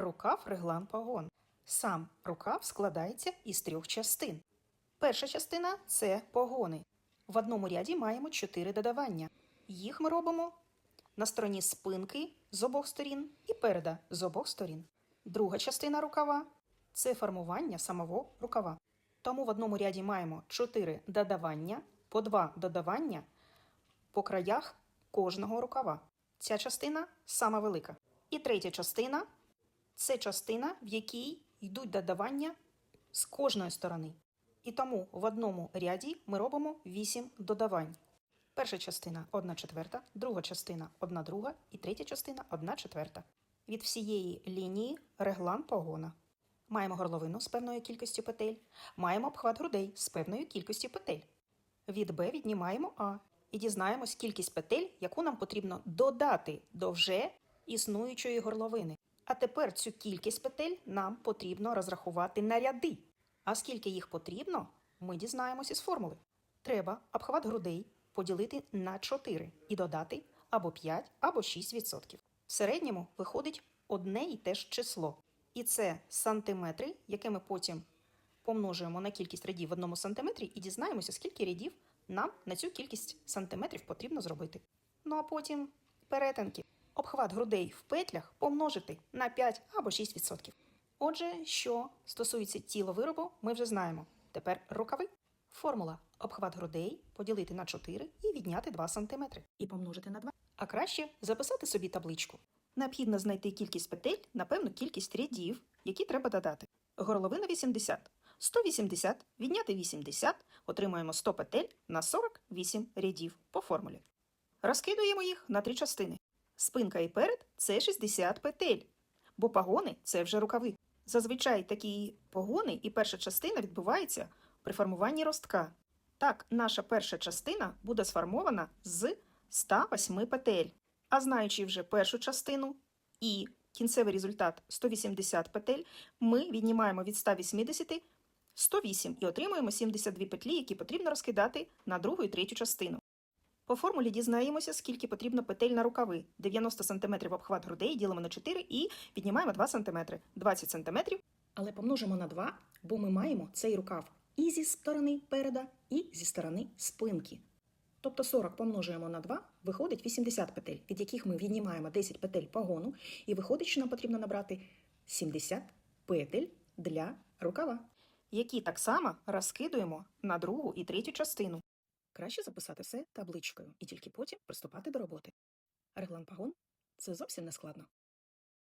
рукав реглан погон. Сам рукав складається із трьох частин. Перша частина це погони. В одному ряді маємо чотири додавання. Їх ми робимо на стороні спинки з обох сторін і переда з обох сторін. Друга частина рукава це формування самого рукава. Тому в одному ряді маємо чотири додавання, по два додавання по краях кожного рукава. Ця частина сама велика. І третя частина це частина, в якій йдуть додавання з кожної сторони. І тому в одному ряді ми робимо 8 додавань. Перша частина 1 четверта, друга частина 1 друга і третя частина 1 четверта. Від всієї лінії реглан погона. Маємо горловину з певною кількістю петель, маємо обхват грудей з певною кількістю петель. Від Б віднімаємо А і дізнаємось кількість петель, яку нам потрібно додати до вже існуючої горловини. А тепер цю кількість петель нам потрібно розрахувати на ряди. А скільки їх потрібно, ми дізнаємось із формули. Треба обхват грудей поділити на 4 і додати або 5, або 6%. В середньому виходить одне і те ж число. І це сантиметри, яке ми потім помножуємо на кількість рядів в одному сантиметрі і дізнаємося, скільки рядів нам на цю кількість сантиметрів потрібно зробити. Ну а потім перетинки. Обхват грудей в петлях помножити на 5 або 6%. Отже, що стосується тіла виробу, ми вже знаємо. Тепер рукави. Формула обхват грудей поділити на 4 і відняти 2 см. І помножити на 2. А краще записати собі табличку. Необхідно знайти кількість петель на певну кількість рядів, які треба додати. Горловина 80. 180 відняти 80, отримуємо 100 петель на 48 рядів по формулі. Розкидуємо їх на три частини. Спинка і перед це 60 петель, бо пагони це вже рукави. Зазвичай такі погони і перша частина відбувається при формуванні ростка. Так, наша перша частина буде сформована з 108 петель. А знаючи вже першу частину і кінцевий результат 180 петель, ми віднімаємо від 180 108 і отримуємо 72 петлі, які потрібно розкидати на другу і третю частину. По формулі дізнаємося, скільки потрібно петель на рукави. 90 см обхват грудей ділимо на 4 і віднімаємо 2 см. 20 см. Але помножимо на 2, бо ми маємо цей рукав і зі сторони переда, і зі сторони спинки. Тобто 40 помножуємо на 2, виходить 80 петель, від яких ми віднімаємо 10 петель погону, і виходить, що нам потрібно набрати 70 петель для рукава, які так само розкидуємо на другу і третю частину. Краще записати все табличкою і тільки потім приступати до роботи. Реглан пагон це зовсім не складно.